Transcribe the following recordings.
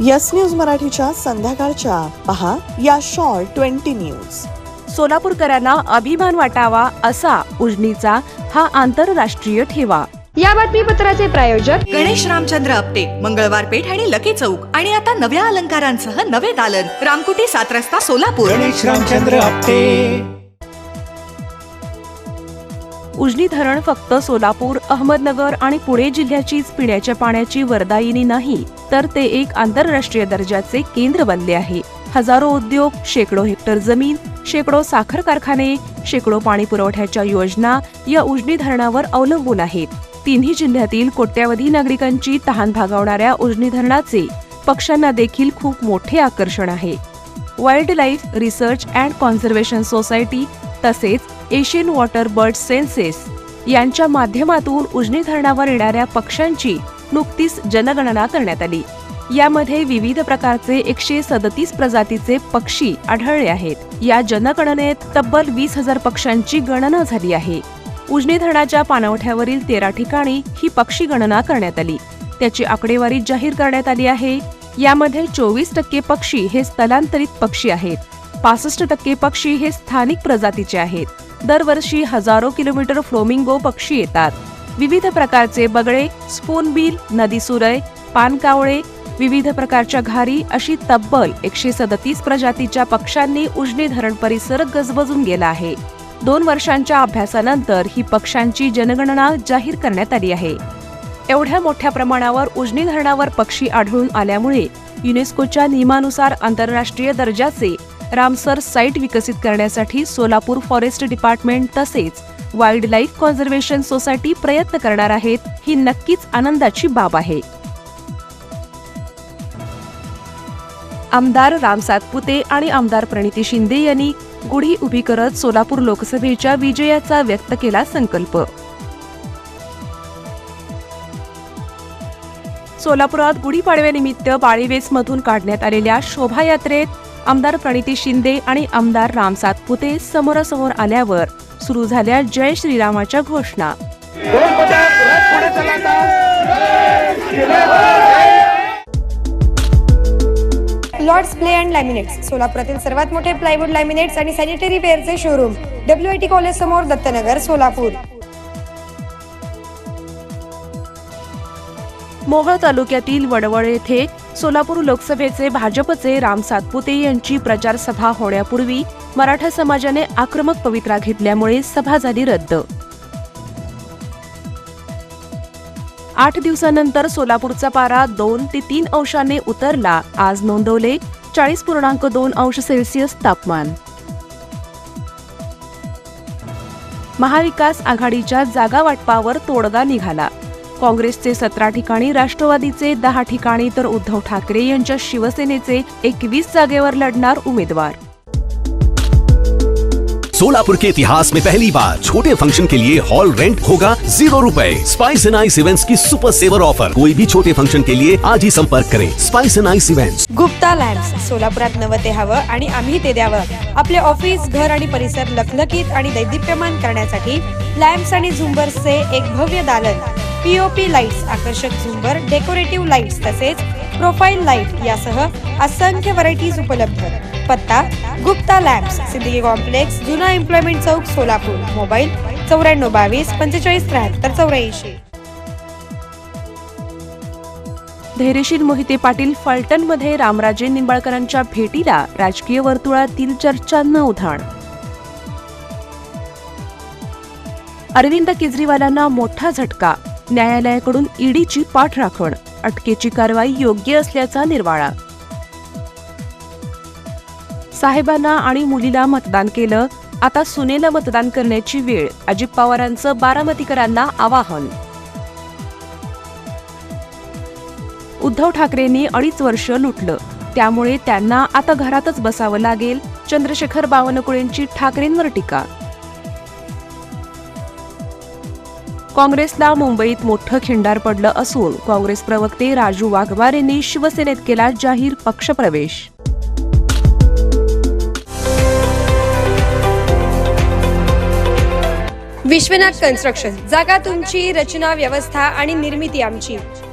Yes news मराठीच्या संध्याकाळच्या. पहा या शॉर्ट ट्वेंटी न्यूज. सोलापूरकरांना अभिमान वाटावा असा उजनीचा हा आंतरराष्ट्रीय ठेवा. या बातमीपत्राचे प्रायोजक गणेश रामचंद्र आपटे मंगळवार पेठ आणि लकी चौक. आणि आता नव्या अलंकारांसह नवे दालन. रामकुटी सात रस्ता सोलापूर. गणेश रामचंद्र आपटे. उजनी धरण फक्त सोलापूर अहमदनगर आणि पुणे जिल्ह्याचीच पिण्याच्या पाण्याची वरदायिनी नाही तर ते एक आंतरराष्ट्रीय दर्जाचे केंद्र बनले आहे. हजारो उद्योग शेकडो हेक्टर जमीन शेकडो साखर कारखाने शेकडो पाणी पुरवठ्याच्या योजना या उजनी धरणावर अवलंबून आहेत. तिन्ही जिल्ह्यातील कोट्यावधी नागरिकांची तहान भागवणाऱ्या उजनी धरणाचे पक्ष्यांना देखील खूप मोठे आकर्षण आहे. Wildlife research and conservation society तसेच एशियन वॉटर बर्ड सेन्सेस यांच्या माध्यमातून उजनी धरणावर येणाऱ्या पक्ष्यांची नुकतीच जनगणना करण्यात आली. यामध्ये विविध प्रकारचे एकशे सदतीस प्रजातीचे पक्षी आढळले आहेत. या जनगणनेत तब्बल वीस हजार पक्ष्यांची गणना झाली आहे. उजनी धरणाच्या पाणवठ्यावरील तेरा ठिकाणी ही पक्षी गणना करण्यात आली. त्याची आकडेवारी जाहीर करण्यात आली आहे. यामध्ये चोवीस टक्के पक्षी हे स्थलांतरित पक्षी आहेत. पासष्ट टक्के पक्षी हे स्थानिक प्रजातीचे आहेत. दरवर्षी हजारो किलोमीटर फ्लोमिंगो पक्षी येतात. विविध प्रकारचे बगळे स्पूनबिल नदी सुरय पानकावळे विविध प्रकारच्या घारी अशी तब्बल एकशे सदतीस प्रजातीच्या पक्ष्यांनी उजनी धरण परिसर गजबजून गेला आहे. दोन वर्षांच्या अभ्यासानंतर ही पक्ष्यांची जनगणना जाहीर करण्यात आली आहे. एवढ्या मोठ्या प्रमाणावर उजनी धरणावर पक्षी आढळून आल्यामुळे युनेस्कोच्या नियमानुसार आंतरराष्ट्रीय दर्जाचे रामसर साईट विकसित करण्यासाठी सोलापूर फॉरेस्ट डिपार्टमेंट तसेच वाईल्ड लाईफ कॉन्झर्वेशन सोसायटी प्रयत्न करणार आहेत ही नक्कीच आनंदाची बाब आहे. आमदार राम सातपुते आणि आमदार प्रणिती शिंदे यांनी गुढी उभी करत सोलापूर लोकसभेच्या विजयाचा व्यक्त केला संकल्प. सोलापुरात गुढीपाडव्यानिमित्त बाळीवेसमधून काढण्यात आलेल्या शोभायात्रेत आमदार प्रणिती शिंदे आणि आमदार राम सातपुते समोरासमोर आल्यावर सुरू झाल्या जय श्रीरामाच्या घोषणा. लॉर्ड्स प्ले अँड लॅमिनेट्स सोलापुरातील सर्वात मोठे प्लायवूड लॅमिनेट्स आणि sanitary वेअरचे showroom W I T college समोर दत्तनगर सोलापूर. मोहोळ तालुक्यातील वडवळ येथे सोलापूर लोकसभेचे भाजपचे राम सातपुते यांची प्रचारसभा होण्यापूर्वी मराठा समाजाने आक्रमक पवित्रा घेतल्यामुळे सभा झाली रद्द. आठ दिवसानंतर सोलापूरचा पारा दोन ते तीन अंशाने उतरला. आज नोंदवले चाळीस पूर्णांक दोन अंश सेल्सिअस तापमान. महाविकास आघाडीच्या जागा वाटपावर तोडगा निघाला. काँग्रेसचे सतरा ठिकाणी राष्ट्रवादीचे दहा ठिकाणी तर उद्धव ठाकरे यांच्या शिवसेनेचे एकवीस जागेवर लढणार उमेदवार. सोलापुर के इतिहास में पहली बार छोटे फंक्शन के लिए हॉल रेंट होगा जीरो रुपए। स्पाइस एंड आइस इवेंट्स की सुपर सेवर ऑफर कोई भी छोटे फंक्शन के लिए आज ही संपर्क करें। Spice and Ice events Gupta lamps सोलापुरात नवं ते हवं आणि आम्ही ते द्यावं. आपले ऑफिस घर आणि परिसर लखलखीत आणि दैदिप्यमान करण्यासाठी लॅम्प्स आणि झुंबर्सचे एक भव्य दालन. पीओपी लाईट्स आकर्षक झुंबर डेकोरेटिव्ह लाईट्स तसेच प्रोफाईल लाइट यासह असंख्य व्हरायटीज उपलब्ध. पत्ता गुप्ता लॅम्प्स सिद्दीकी कॉम्प्लेक्स जुना एम्प्लॉयमेंट चौक सोलापूर. मोबाईल चौऱ्याण्णव बावीस पंचेचाळीस त्र्याहत्तर चौऱ्याऐंशी. धैर्यशील मोहिते पाटील फलटणमध्ये रामराजे निंबाळकरांच्या भेटीला राजकीय वर्तुळातील चर्चांना उधाण. अरविंद केजरीवालांना मोठा झटका न्यायालयाकडून ईडीची पाठराखण अटकेची कारवाई योग्य असल्याचा निर्वाळा. साहेबांना आणि मुलीला मतदान केलं. आता सुनेला मतदान करण्याची वेळ. अजित पवारांचं बारामतीकरांना आवाहन. उद्धव ठाकरेंनी अडीच वर्ष लुटलं. त्यामुळे त्यांना आता घरातच बसावं लागेल. चंद्रशेखर बावनकुळेंची ठाकरेंवर टीका. काँग्रेसला मुंबईत मोठं खिंडार पडलं असून काँग्रेस प्रवक्ते राजू वाघमारेंनी शिवसेनेत केला जाहीर पक्षप्रवेश. विश्वनाथ कन्स्ट्रक्शन. जागा तुमची रचना व्यवस्था आणि निर्मिती आमची.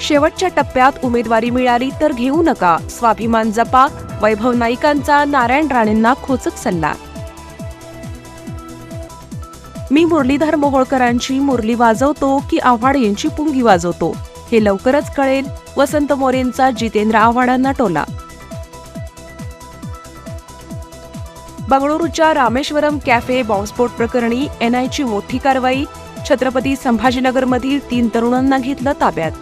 शेवटच्या टप्प्यात उमेदवारी मिळाली तर घेऊ नका. स्वाभिमान जपा. वैभव नाईकांचा नारायण राणेंना खोचक सल्ला. मी मुरलीधर मोहोळकरांची मुरली वाजवतो की आव्हाड यांची पुंगी वाजवतो. हे लवकरच कळेल. वसंत मोरेंचा जितेंद्र आव्हाडांना टोला. बंगळुरूच्या रामेश्वरम कॅफे बॉम्बस्फोट प्रकरणी एनआयची मोठी कारवाई. छत्रपती संभाजीनगरमधील तीन तरुणांना घेतलं ताब्यात.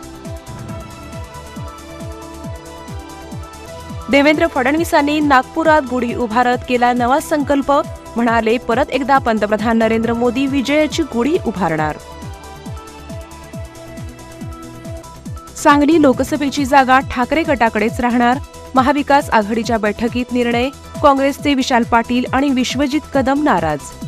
देवेंद्र फडणवीसांनी नागपुरात गुढी उभारत केला नवा संकल्प. म्हणाले परत एकदा पंतप्रधान नरेंद्र मोदी विजयाची गुढी उभारणार. सांगली लोकसभेची जागा ठाकरे गटाकडेच राहणार. महाविकास आघाडीच्या बैठकीत निर्णय काँग्रेसचे विशाल पाटील आणि विश्वजित कदम नाराज.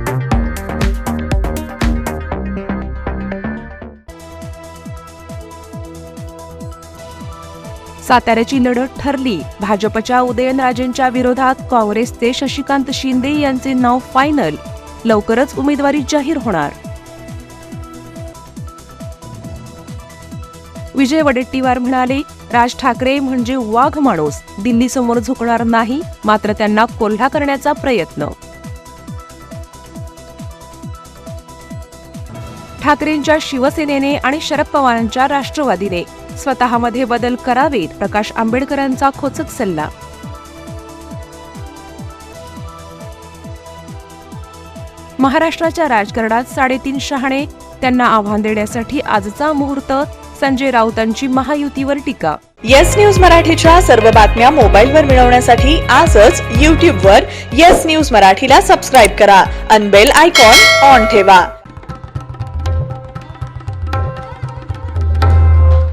साताऱ्याची लढत ठरली. भाजपच्या उदयनराजेंच्या विरोधात काँग्रेसचे शशिकांत शिंदे यांचे नाव फायनल लवकरच उमेदवारी जाहीर होणार. विजय वडेट्टीवार म्हणाले राज ठाकरे म्हणजे वाघ माणूस. दिल्लीसमोर झुकणार नाही मात्र त्यांना कोल्हा करण्याचा प्रयत्न. ठाकरेंच्या शिवसेनेने आणि शरद पवारांच्या राष्ट्रवादीने स्वतःमध्ये बदल करावेत प्रकाश आंबेडकरांचा खोचक सल्ला. महाराष्ट्राच्या राजकारणात साडेतीन शहाणे त्यांना आव्हान देण्यासाठी आजचा मुहूर्त संजय राऊतांची महायुतीवर टीका. येस न्यूज मराठीच्या सर्व बातम्या मोबाईलवर मिळवण्यासाठी आजच यूट्यूबवर येस न्यूज मराठीला सबस्क्राईब करा. अनबेल आयकॉन ऑन ठेवा.